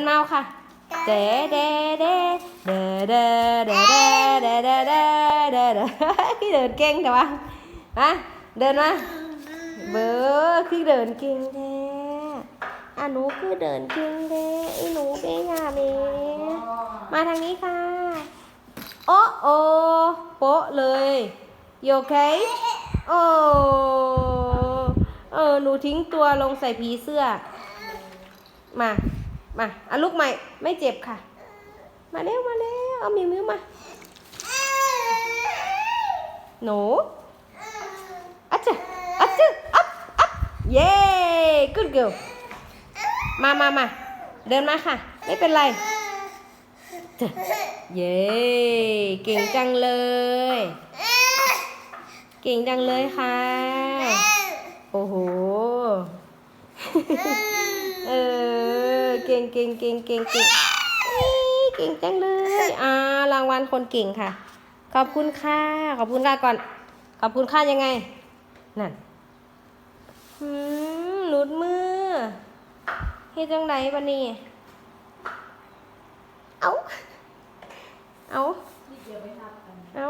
นเมาค่ะเดเดเดเดเดเดเดเดเดเดเดเดคือเดินเก่งแต่ว่ามาเดินมาเบอร์คือเดินเก่งแท้อะหนูคือเดินเก่งแท้ไอ้หนูเด้ยาเมมาทางนี้ค่ะ โอ้โอโปะเลยโยเคโอ้เออหนูทิ้งตัวลงใส่ผีเสื้อ มา มาเอะลูกใหม่ ไม่เจ็บค่ะ มาเร็วมาเร็วเอามิวมิวมา หนูอัจจะอัจจะอัพอัพเย้ good girl มามามาเดินมาค่ะ ไม่เป็นไร เย้ เก่งจังเลย เก่งจังเลยค่ะ โอ้โห เออ ก่งเก่งเก่งเก่งเก่งเก่งจังเลยอ่ารางวัลคนเก่งค่ะ ขอบคุณค่ะ ขอบคุณค่ะก่อน ขอบคุณค่ายังไง นั่นหืมหลุดมือเฮ็ดจังไดบันนี้ เอาเอาเอา